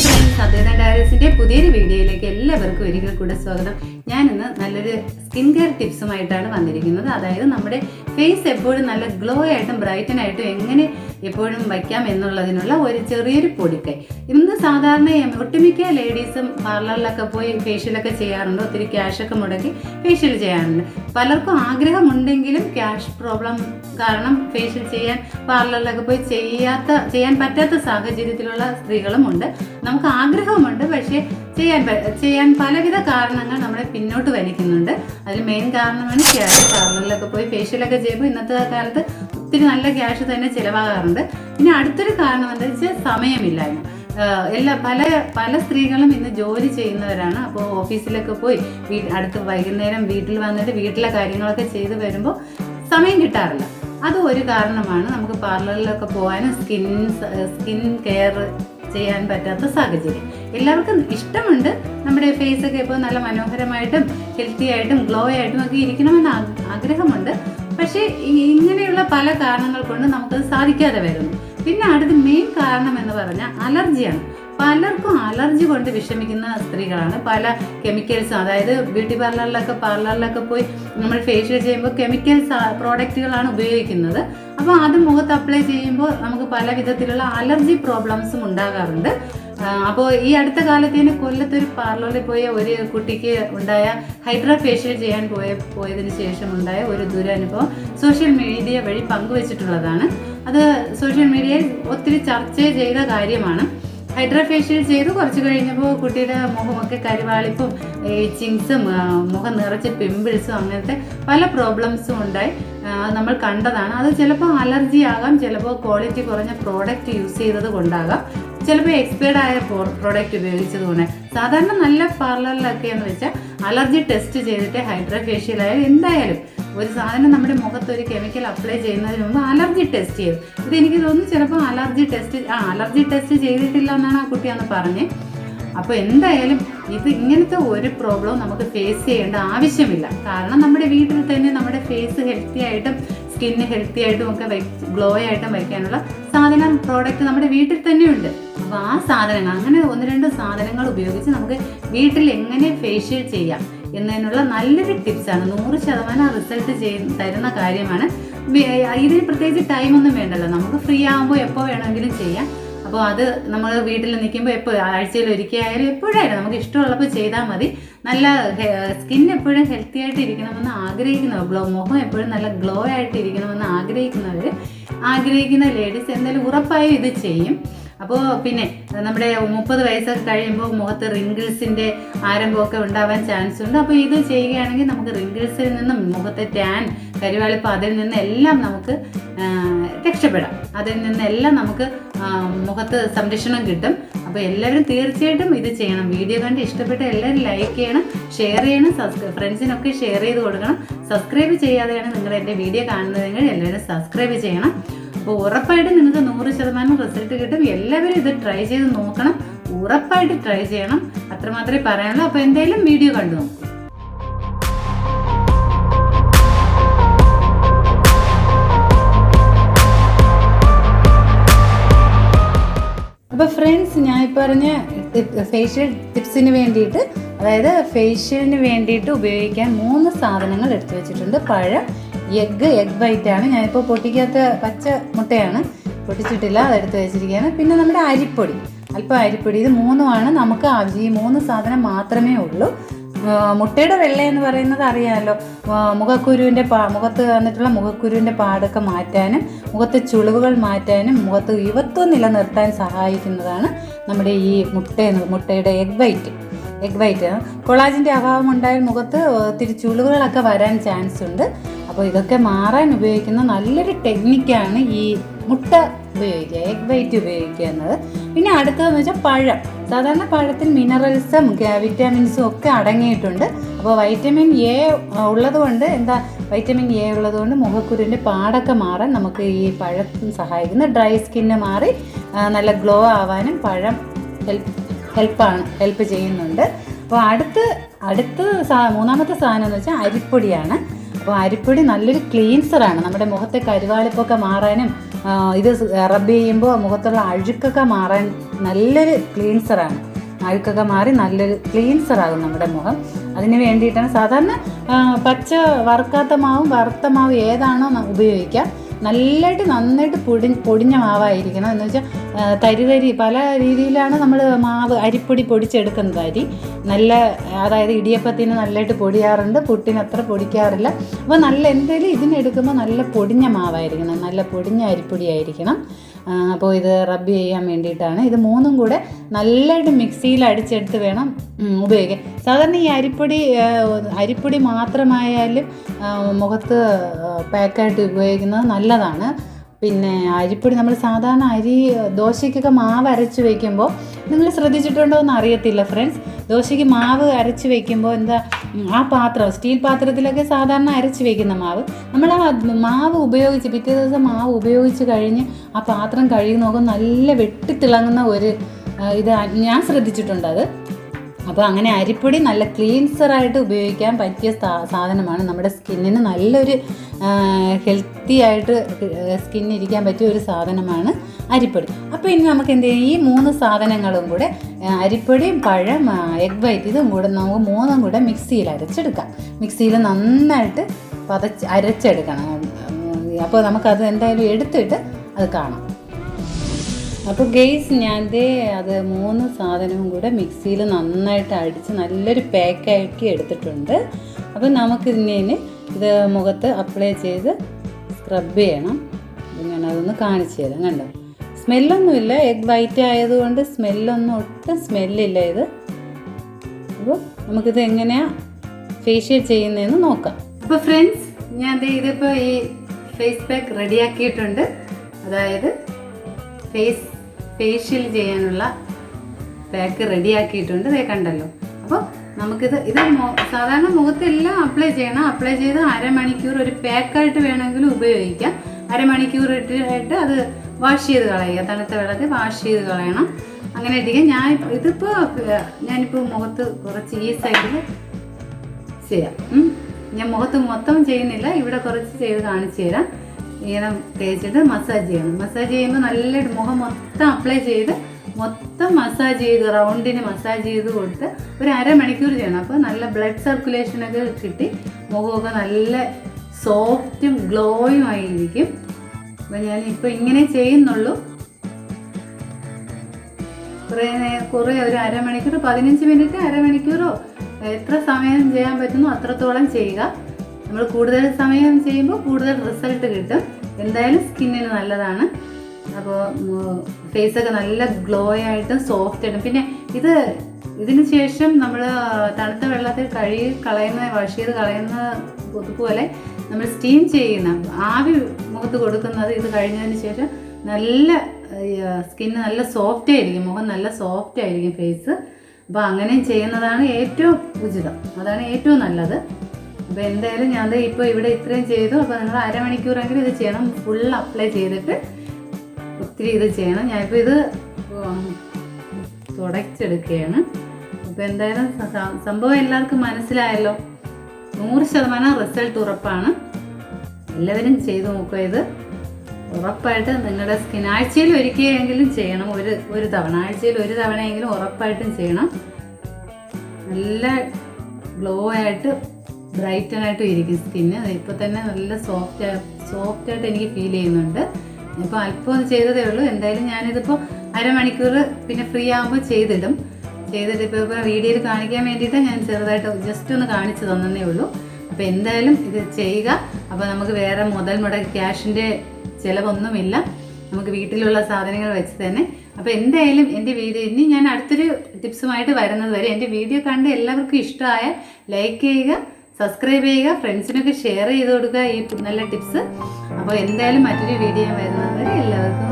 ഡയറീസിന്റെ പുതിയൊരു വീഡിയോയിലേക്ക് എല്ലാവർക്കും ഒരിക്കൽ കൂടെ സ്വാഗതം. ഞാൻ ഇന്ന് നല്ലൊരു സ്കിൻ കെയർ ടിപ്സുമായിട്ടാണ് വന്നിരിക്കുന്നത്. അതായത് നമ്മുടെ ഫേസ് എപ്പോഴും നല്ല ഗ്ലോ ആയിട്ടും ബ്രൈറ്റൻ ആയിട്ടും എങ്ങനെ എപ്പോഴും വയ്ക്കാം എന്നുള്ളതിനുള്ള ഒരു ചെറിയൊരു പൊടിക്കൈ. ഇന്ന് സാധാരണ ഒട്ടുമിക്ക ലേഡീസും പാർലറിലൊക്കെ പോയി ഫേഷ്യലൊക്കെ ചെയ്യാറുണ്ട്. ഒത്തിരി ക്യാഷൊക്കെ മുടക്കി ഫേഷ്യൽ ചെയ്യാറുണ്ട്. പലർക്കും ആഗ്രഹമുണ്ടെങ്കിലും ക്യാഷ് പ്രോബ്ലം കാരണം ഫേഷ്യൽ ചെയ്യാൻ പാർലറിലൊക്കെ പോയി ചെയ്യാത്ത ചെയ്യാൻ പറ്റാത്ത സാഹചര്യത്തിലുള്ള സ്ത്രീകളുമുണ്ട്. നമുക്ക് ആഗ്രഹമുണ്ട് പക്ഷേ ചെയ്യാൻ ചെയ്യാൻ പലവിധ കാരണങ്ങൾ നമ്മളെ പിന്നോട്ട് വലിക്കുന്നുണ്ട്. അതിൽ മെയിൻ കാരണമാണ് ക്യാഷ്. പാർലറിലൊക്കെ പോയി ഫേഷ്യലൊക്കെ ചെയ്യുമ്പോൾ ഇന്നത്തെ കാലത്ത് ഒത്തിരി നല്ല ക്യാഷ് തന്നെ ചിലവാകാറുണ്ട്. പിന്നെ അടുത്തൊരു കാരണം എന്താ വെച്ചാൽ സമയമില്ലായ്മ. എല്ലാ പല പല സ്ത്രീകളും ഇന്ന് ജോലി ചെയ്യുന്നവരാണ്. അപ്പോൾ ഓഫീസിലൊക്കെ പോയി വീ അടുത്ത് വൈകുന്നേരം വീട്ടിൽ വന്നിട്ട് വീട്ടിലെ കാര്യങ്ങളൊക്കെ ചെയ്ത് വരുമ്പോൾ സമയം കിട്ടാറില്ല. അത് ഒരു കാരണമാണ് നമുക്ക് പാർലറിലൊക്കെ പോകാനും സ്കിൻ സ്കിൻ കെയർ ചെയ്യാൻ പറ്റാത്ത സാഹചര്യം. എല്ലാവർക്കും ഇഷ്ടമുണ്ട് നമ്മുടെ ഫേസ് ഒക്കെ ഇപ്പോൾ നല്ല മനോഹരമായിട്ടും ഹെൽത്തി ആയിട്ടും ഗ്ലോ ആയിട്ടും ഒക്കെ ഇരിക്കണമെന്ന് ആഗ്രഹമുണ്ട്. പക്ഷേ ഇങ്ങനെയുള്ള പല കാരണങ്ങൾ കൊണ്ട് നമുക്കത് സാധിക്കാതെ വരുന്നു. പിന്നെ അടുത്ത മെയിൻ കാരണം എന്ന് പറഞ്ഞാൽ അലർജിയാണ്. പലർക്കും അലർജി കൊണ്ട് വിഷമിക്കുന്ന സ്ത്രീകളാണ്. പല കെമിക്കൽസ് അതായത് ബ്യൂട്ടി പാർലറിലൊക്കെ പാർലറിലൊക്കെ പോയി നമ്മൾ ഫേഷ്യൽ ചെയ്യുമ്പോൾ കെമിക്കൽസ് പ്രോഡക്റ്റുകളാണ് ഉപയോഗിക്കുന്നത്. അപ്പോൾ അത് മുഖത്ത് അപ്ലൈ ചെയ്യുമ്പോൾ നമുക്ക് പല വിധത്തിലുള്ള അലർജി പ്രോബ്ലംസും ഉണ്ടാകാറുണ്ട്. അപ്പോൾ ഈ അടുത്ത കാലത്തേന് കൊല്ലത്തൊരു പാർലറിൽ പോയ ഒരു കുട്ടിക്ക് ഉണ്ടായ ഹൈഡ്രാ ഫേഷ്യൽ ചെയ്യാൻ പോയ പോയതിന് ശേഷം ഉണ്ടായ ഒരു ദുരനുഭവം സോഷ്യൽ മീഡിയ വഴി പങ്കുവച്ചിട്ടുള്ളതാണ്. അത് സോഷ്യൽ മീഡിയയിൽ ഒത്തിരി ചർച്ച ചെയ്ത കാര്യമാണ്. ഹൈഡ്രാ ഫേഷ്യൽ ചെയ്ത് കുറച്ച് കഴിഞ്ഞപ്പോൾ കുട്ടിയുടെ മുഖമൊക്കെ കരിവാളിപ്പും ഏച്ചിങ്സും മുഖം നിറച്ച് പിമ്പിൾസും അങ്ങനത്തെ പല പ്രോബ്ലംസും ഉണ്ടായി. നമ്മൾ കണ്ടതാണ്. അത് ചിലപ്പോൾ അലർജി ആകാം ചിലപ്പോൾ ക്വാളിറ്റി കുറഞ്ഞ പ്രോഡക്റ്റ് യൂസ് ചെയ്തത് കൊണ്ടാകാം. ചിലപ്പോൾ എക്സ്പയർഡ് ആയ പ്രോഡക്റ്റ് ഉപയോഗിച്ചത് കൊണ്ട്. സാധാരണ നല്ല പാർലറിലൊക്കെ എന്ന് വെച്ചാൽ അലർജി ടെസ്റ്റ് ചെയ്തിട്ട് ഹൈഡ്രോഫേഷ്യൽ ആയാലും എന്തായാലും ഒരു സാധനം നമ്മുടെ മുഖത്ത് ഒരു കെമിക്കൽ അപ്ലൈ ചെയ്യുന്നതിന് മുമ്പ് അലർജി ടെസ്റ്റ് ചെയ്യും ഇത് എനിക്ക് തോന്നുന്നു ചിലപ്പോൾ അലർജി ടെസ്റ്റ് ആ അലർജി ടെസ്റ്റ് ചെയ്തിട്ടില്ല എന്നാണ് ആ കുട്ടി അന്ന് പറഞ്ഞത് അപ്പോൾ എന്തായാലും ഇത് ഇങ്ങനത്തെ ഒരു പ്രോബ്ലം നമുക്ക് ഫേസ് ചെയ്യേണ്ട ആവശ്യമില്ല. കാരണം നമ്മുടെ വീട്ടിൽ തന്നെ നമ്മുടെ ഫേസ് ഹെൽത്തി ആയിട്ടും സ്കിന്ന് ഹെൽത്തി ആയിട്ടും ഒക്കെ ഗ്ലോ ആയിട്ടും വയ്ക്കാനുള്ള സാധനം പ്രോഡക്റ്റ് നമ്മുടെ വീട്ടിൽ തന്നെയുണ്ട് അപ്പോൾ ആ സാധനങ്ങൾ അങ്ങനെ ഒന്ന് രണ്ട് സാധനങ്ങൾ ഉപയോഗിച്ച് നമുക്ക് വീട്ടിൽ എങ്ങനെ ഫേഷ്യൽ ചെയ്യാം? എന്നതിനുള്ള നല്ലൊരു ടിപ്സാണ്. നൂറ് ശതമാനം റിസൾട്ട് ചെയ് തരുന്ന കാര്യമാണ്. ഇതിന് പ്രത്യേകിച്ച് ടൈമൊന്നും വേണ്ടല്ലോ. നമുക്ക് ഫ്രീ ആകുമ്പോൾ എപ്പോൾ വേണമെങ്കിലും ചെയ്യാം. അപ്പോൾ അത് നമ്മൾ വീട്ടിൽ നിൽക്കുമ്പോൾ എപ്പോൾ ആഴ്ചയിൽ ഒരിക്കലായാലും എപ്പോഴായാലും നമുക്ക് ഇഷ്ടമുള്ളപ്പോൾ ചെയ്താൽ മതി. നല്ല സ്കിൻ എപ്പോഴും ഹെൽത്തി ആയിട്ട് ഇരിക്കണമെന്ന് ആഗ്രഹിക്കുന്നവർ ഗ്ലോ മുഖം എപ്പോഴും നല്ല ഗ്ലോ ആയിട്ട് ഇരിക്കണമെന്ന് ആഗ്രഹിക്കുന്നവർ ആഗ്രഹിക്കുന്ന ലേഡീസ് എന്തായാലും ഉറപ്പായും ഇത് ചെയ്യും. അപ്പോൾ പിന്നെ നമ്മുടെ മുപ്പത് വയസ്സൊക്കെ കഴിയുമ്പോൾ മുഖത്ത് റിങ്കിൾസിന്റെ ആരംഭമൊക്കെ ഉണ്ടാവാൻ ചാൻസ് ഉണ്ട്. അപ്പോൾ ഇത് ചെയ്യുകയാണെങ്കിൽ നമുക്ക് റിങ്കിൾസിൽ നിന്നും മുഖത്തെ ടാൻ കരിവാളിപ്പ് അതിൽ നിന്നെല്ലാം നമുക്ക് രക്ഷപ്പെടാം. അതിൽ നിന്നെല്ലാം നമുക്ക് മുഖത്ത് സംരക്ഷണം കിട്ടും. അപ്പോൾ എല്ലാവരും തീർച്ചയായിട്ടും ഇത് ചെയ്യണം. വീഡിയോ കണ്ട് ഇഷ്ടപ്പെട്ട എല്ലാവരും ലൈക്ക് ചെയ്യണം ഷെയർ ചെയ്യണം സബ്സ്ക്രൈബ് ഫ്രണ്ട്സിനൊക്കെ ഷെയർ ചെയ്ത് കൊടുക്കണം. സബ്സ്ക്രൈബ് ചെയ്യാതെയാണ് നിങ്ങൾ എന്റെ വീഡിയോ കാണുന്നതെങ്കിൽ എല്ലാവരും സബ്സ്ക്രൈബ് ചെയ്യണം. അപ്പോൾ ഉറപ്പായിട്ടും നിങ്ങൾക്ക് നൂറ് ശതമാനം റിസൾട്ട് കിട്ടും. എല്ലാവരും ഇത് ട്രൈ ചെയ്ത് നോക്കണം. ഉറപ്പായിട്ട് ട്രൈ ചെയ്യണം. അത്രമാത്രമേ പറയാനുള്ളൂ. അപ്പോൾ എന്തായാലും വീഡിയോ കണ്ടു നോക്കൂ. അപ്പോൾ ഫ്രണ്ട്സ് ഞാൻ ഈ പറഞ്ഞ ഫേഷ്യൽ ടിപ്സിന് വേണ്ടിയിട്ട് അതായത് ഫേഷ്യലിന് വേണ്ടിയിട്ട് ഉപയോഗിക്കാൻ മൂന്ന് സാധനങ്ങൾ എടുത്തു വെച്ചിട്ടുണ്ട്. പഴം എഗ്ഗ് എഗ് വൈറ്റ് ആണ് ഞാനിപ്പോൾ പൊട്ടിക്കാത്ത പച്ച മുട്ടയാണ്. പൊട്ടിച്ചിട്ടില്ല അതെടുത്ത് വെച്ചിരിക്കുകയാണ്. പിന്നെ നമ്മുടെ അരിപ്പൊടി. അല്പം അരിപ്പൊടി. ഇത് മൂന്നുമാണ് നമുക്ക് ആവശ്യം. ഈ മൂന്ന് സാധനം മാത്രമേ ഉള്ളൂ. മുട്ടയുടെ വെള്ള എന്ന് പറയുന്നത് അറിയാമല്ലോ മുഖക്കുരുവിന്റെ പാ മുഖത്ത് വന്നിട്ടുള്ള മുഖക്കുരുവിന്റെ പാടൊക്കെ മാറ്റാനും മുഖത്തെ ചുളിവുകൾ മാറ്റാനും മുഖത്ത് യുവത്വം നിലനിർത്താൻ സഹായിക്കുന്നതാണ് നമ്മുടെ ഈ മുട്ട മുട്ടയുടെ എഗ് വൈറ്റ്. Egg white. കൊളാജിന്റെ അഭാവം ഉണ്ടായാൽ മുഖത്ത് ഒത്തിരി ചുളിവുകളൊക്കെ വരാൻ ചാൻസ് ഉണ്ട് അപ്പോൾ ഇതൊക്കെ മാറാൻ ഉപയോഗിക്കുന്ന നല്ലൊരു ടെക്നിക്കാണ് ഈ മുട്ട ഉപയോഗിക്കുക എഗ് വൈറ്റ് ഉപയോഗിക്കുക എന്നത് പിന്നെ അടുത്തതെന്ന് വെച്ചാൽ പഴം. സാധാരണ പഴത്തിൽ മിനറൽസും വിറ്റാമിൻസും ഒക്കെ അടങ്ങിയിട്ടുണ്ട്. അപ്പോൾ വൈറ്റമിൻ എ ഉള്ളതുകൊണ്ട് എന്താ വൈറ്റമിൻ എ ഉള്ളതുകൊണ്ട് മുഖക്കുരുവിന്റെ പാടൊക്കെ മാറാൻ നമുക്ക് ഈ പഴം സഹായിക്കുന്നു. ഡ്രൈ സ്കിന്ന് മാറി നല്ല ഗ്ലോ ആവാനും പഴം ഹെൽപ്പ് ഹെൽപ്പാണ് ഹെൽപ്പ് ചെയ്യുന്നുണ്ട്. അപ്പോൾ അടുത്ത് അടുത്ത മൂന്നാമത്തെ സാധനം എന്ന് വെച്ചാൽ അരിപ്പൊടിയാണ്. അപ്പോൾ അരിപ്പൊടി നല്ലൊരു ക്ലീൻസറാണ് നമ്മുടെ മുഖത്തെ കരുവാളിപ്പൊക്കെ മാറാനും ഇത് റബ്ബ് ചെയ്യുമ്പോൾ മുഖത്തുള്ള അഴുക്കൊക്കെ മാറാൻ നല്ലൊരു ക്ലീൻസറാണ് അഴുക്കൊക്കെ മാറി നല്ലൊരു ക്ലീൻസറാകും നമ്മുടെ മുഖം. അതിന് വേണ്ടിയിട്ടാണ് സാധാരണ പച്ച വറുക്കാത്ത മാവും വറുത്ത മാവും ഏതാണോ ഉപയോഗിക്കുക നല്ലതായിട്ട് നന്നായിട്ട് പൊടി പൊടിഞ്ഞ മാവായിരിക്കണം. എന്ന് വെച്ചാൽ തരി തരി പല രീതിയിലാണ് നമ്മൾ മാവ് അരിപ്പൊടി പൊടിച്ചെടുക്കുന്നത് അരി. നല്ല അതായത് ഇടിയപ്പത്തിന് നല്ലതായിട്ട് പൊടിയാറുണ്ട് പുട്ടിന് അത്ര പൊടിക്കാറില്ല. അപ്പോൾ നല്ല എന്തെങ്കിലും ഇതിനെടുക്കുമ്പോൾ നല്ല പൊടിഞ്ഞ മാവായിരിക്കണം നല്ല പൊടിഞ്ഞ അരിപ്പൊടി ആയിരിക്കണം അപ്പോൾ ഇത് റബ്ബ് ചെയ്യാൻ വേണ്ടിയിട്ടാണ്. ഇത് മൂന്നും കൂടെ നല്ലതായിട്ട് മിക്സിയിൽ അടിച്ചെടുത്ത് വേണം ഉപയോഗിക്കാൻ. സാധാരണ ഈ അരിപ്പൊടി അരിപ്പൊടി മാത്രമായാലും മുഖത്ത് പാക്കായിട്ട് ഉപയോഗിക്കുന്നത് നല്ലതാണ്. പിന്നെ അരിപ്പൊടി നമ്മൾ സാധാരണ അരി ദോശയ്ക്കൊക്കെ മാവ് അരച്ച് വയ്ക്കുമ്പോൾ നിങ്ങൾ ശ്രദ്ധിച്ചിട്ടുണ്ടോ എന്ന് അറിയത്തില്ല ഫ്രണ്ട്സ് ദോശയ്ക്ക് മാവ് അരച്ച് വയ്ക്കുമ്പോൾ എന്താ ആ പാത്രം സ്റ്റീൽ പാത്രത്തിലൊക്കെ സാധാരണ അരച്ച് വയ്ക്കുന്ന മാവ്. നമ്മൾ ആ മാവ് ഉപയോഗിച്ച് പിറ്റേ ദിവസം മാവ് ഉപയോഗിച്ച് കഴിഞ്ഞ് ആ പാത്രം കഴുകി നോക്കുമ്പോൾ നല്ല വെട്ടിത്തിളങ്ങുന്ന ഒരു ഇത് ഞാൻ ശ്രദ്ധിച്ചിട്ടുണ്ട് അത്. അപ്പോൾ അങ്ങനെ അരിപ്പൊടി നല്ല ക്ലീൻസറായിട്ട് ഉപയോഗിക്കാൻ പറ്റിയ സാധനമാണ്. നമ്മുടെ സ്കിന്നിന് നല്ലൊരു ഹെൽത്തി ആയിട്ട് സ്കിൻ ഇരിക്കാൻ പറ്റിയ ഒരു സാധനമാണ് അരിപ്പൊടി. അപ്പോൾ ഇനി നമുക്ക് എന്ത് ചെയ്യും? ഈ മൂന്ന് സാധനങ്ങളും കൂടെ അരിപ്പൊടിയും പഴം എഗ് വൈറ്റ് ഇതും കൂടെ നമുക്ക് മൂന്നും കൂടെ മിക്സിയിൽ അരച്ചെടുക്കാം. മിക്സിയിൽ നന്നായിട്ട് പതച്ച് അരച്ചെടുക്കണം. അപ്പോൾ നമുക്കത് എന്തായാലും എടുത്തിട്ട് അത് കാണാം. അപ്പോൾ ഗെയ്സ് ഞാൻ അത് മൂന്ന് സാധനവും കൂടെ മിക്സിയിൽ നന്നായിട്ട് അടിച്ച് നല്ലൊരു പാക്കാക്കി എടുത്തിട്ടുണ്ട്. അപ്പോൾ നമുക്ക് ഇതിനെ ഇത് മുഖത്ത് അപ്ലൈ ചെയ്ത് സ്ക്രബ് ചെയ്യണം. ഞാൻ അതൊന്ന് കാണിച്ചു തരാം കണ്ടോ? സ്മെല്ലൊന്നുമില്ല എഗ് വൈറ്റ് ആയതുകൊണ്ട് സ്മെല്ലൊന്നും ഒട്ടും സ്മെല്ലില്ല ഇത്. അപ്പോൾ നമുക്കിത് എങ്ങനെയാണ് ഫേഷ്യൽ ചെയ്യുന്നതെന്ന് നോക്കാം. അപ്പോൾ ഫ്രണ്ട്സ് ഞാൻ ഇതിപ്പോൾ ഈ ഫേസ് പാക്ക് റെഡിയാക്കിയിട്ടുണ്ട് അതായത് ഫേസ് ഫേഷ്യൽ ചെയ്യാനുള്ള പാക്ക് റെഡിയാക്കിയിട്ടുണ്ട്. ഇതേ കണ്ടല്ലോ. അപ്പോൾ നമുക്കിത് ഇത് സാധാരണ മുഖത്തെല്ലാം അപ്ലൈ ചെയ്യണം. അപ്ലൈ ചെയ്ത് അരമണിക്കൂർ ഒരു പാക്കായിട്ട് വേണമെങ്കിലും ഉപയോഗിക്കാം. അരമണിക്കൂർ ഇട്ടിട്ട് അത് വാഷ് ചെയ്ത് കളയുക. തണുത്ത വെള്ളത്തിൽ വാഷ് ചെയ്ത് കളയണം. അങ്ങനെ ഇരിക്കുക ഞാൻ ഇതിപ്പോൾ ഞാനിപ്പോൾ മുഖത്ത് കുറച്ച് ഈ സൈഡിൽ ചെയ്യാം. ഞാൻ മുഖത്ത് മൊത്തം ചെയ്യുന്നില്ല. ഇവിടെ കുറച്ച് ചെയ്ത് കാണിച്ചു തരാം. ഇങ്ങനെ തേച്ചിട്ട് മസാജ് ചെയ്യണം. മസാജ് ചെയ്യുമ്പോൾ നല്ല മുഖം മൊത്തം അപ്ലൈ ചെയ്ത് മൊത്തം മസാജ് ചെയ്ത് റൗണ്ടിന് മസാജ് ചെയ്ത് കൊടുത്ത് ഒരു അരമണിക്കൂർ ചെയ്യണം. അപ്പോൾ നല്ല ബ്ലഡ് സർക്കുലേഷനൊക്കെ കിട്ടി. മുഖമൊക്കെ നല്ല സോഫ്റ്റും ഗ്ലോയും ആയിരിക്കും. അപ്പോൾ ഞാൻ ഇപ്പോൾ ഇങ്ങനെ ചെയ്യുന്നുള്ളൂ. കുറേ കുറേ ഒരു അരമണിക്കൂർ പതിനഞ്ച് മിനിറ്റ് അരമണിക്കൂറോ എത്ര സമയം ചെയ്യാൻ പറ്റുന്നു അത്രത്തോളം ചെയ്യുക. നമ്മൾ കൂടുതൽ സമയം ചെയ്യുമ്പോൾ കൂടുതൽ റിസൾട്ട് കിട്ടും. എന്തായാലും സ്കിന്നിന് നല്ലതാണ്. അപ്പോൾ ഫേസൊക്കെ നല്ല ഗ്ലോ ആയിട്ടും സോഫ്റ്റ് ആയിട്ടും. പിന്നെ ഇത് ഇതിന് ശേഷം നമ്മൾ തണുത്ത വെള്ളത്തിൽ കഴുകി കളയുന്ന വാഷ് ചെയ്ത് കളയുന്ന പോലെ നമ്മൾ സ്റ്റീം ചെയ്യുന്ന ആവി മുഖത്ത് കൊടുക്കുന്നത് ഇത് കഴിഞ്ഞതിന് ശേഷം നല്ല സ്കിന്ന് നല്ല സോഫ്റ്റ് ആയിരിക്കും. മുഖം നല്ല സോഫ്റ്റ് ആയിരിക്കും ഫേസ് അപ്പോൾ അങ്ങനെ ചെയ്യുന്നതാണ് ഏറ്റവും ഉചിതം. അതാണ് ഏറ്റവും നല്ലത്. അപ്പോൾ എന്തായാലും ഞാൻ ഇപ്പോൾ ഇവിടെ ഇത്രയും ചെയ്തു. അപ്പോൾ നിങ്ങൾ അരമണിക്കൂറെങ്കിലും ഇത് ചെയ്യണം. ഫുൾ അപ്ലൈ ചെയ്തിട്ട് ഒത്തിരി ഇത് ചെയ്യണം. ഞാനിപ്പോൾ ഇത് തുടച്ചെടുക്കുകയാണ്. അപ്പോൾ എന്തായാലും സംഭവം എല്ലാവർക്കും മനസ്സിലായല്ലോ. നൂറ് ശതമാനം റിസൾട്ട് ഉറപ്പാണ്. എല്ലാവരും ചെയ്തു നോക്കുക ഇത്. ഉറപ്പായിട്ട് നിങ്ങളുടെ സ്കിൻ ആഴ്ചയിൽ ഒരിക്കലെങ്കിലും ചെയ്യണം. ഒരു ഒരു തവണ ആഴ്ചയിൽ ഒരു തവണയെങ്കിലും ഉറപ്പായിട്ടും ചെയ്യണം. നല്ല ഗ്ലോ ആയിട്ട് ബ്രൈറ്റൻ ആയിട്ടും ഇരിക്കും. സ്കിന്ന് ഇപ്പോൾ തന്നെ നല്ല സോഫ്റ്റ് സോഫ്റ്റ് ആയിട്ട് എനിക്ക് ഫീൽ ചെയ്യുന്നുണ്ട്. ഇപ്പോൾ അല്പം ഒന്ന് ചെയ്തതേ ഉള്ളൂ. എന്തായാലും ഞാനിതിപ്പോൾ അരമണിക്കൂർ പിന്നെ ഫ്രീ ആകുമ്പോൾ ചെയ്തിടും. ചെയ്തിട്ട് ഇപ്പോൾ ഇപ്പോൾ വീഡിയോയിൽ കാണിക്കാൻ വേണ്ടിയിട്ട് ഞാൻ ചെറുതായിട്ട് ജസ്റ്റ് ഒന്ന് കാണിച്ചു തന്നേ ഉള്ളൂ. അപ്പോൾ എന്തായാലും ഇത് ചെയ്യുക. അപ്പോൾ നമുക്ക് വേറെ മുതൽ മുടക്ക് ക്യാഷിന്റെ ചിലവൊന്നുമില്ല. നമുക്ക് വീട്ടിലുള്ള സാധനങ്ങൾ വെച്ച് തന്നെ. അപ്പോൾ എന്തായാലും എന്റെ വീഡിയോ ഇനി ഞാൻ അടുത്തൊരു ടിപ്സുമായിട്ട് വരുന്നത് വരെ. എന്റെ വീഡിയോ കണ്ട് എല്ലാവർക്കും ഇഷ്ടമായ ലൈക്ക് ചെയ്യുക. സബ്സ്ക്രൈബ് ചെയ്യുക ഫ്രണ്ട്സിനൊക്കെ ഷെയർ ചെയ്ത് കൊടുക്കുക ഈ നല്ല ടിപ്സ് അപ്പോൾ എന്തായാലും മറ്റൊരു വീഡിയോ വരുന്നത് വരെ എല്ലാവർക്കും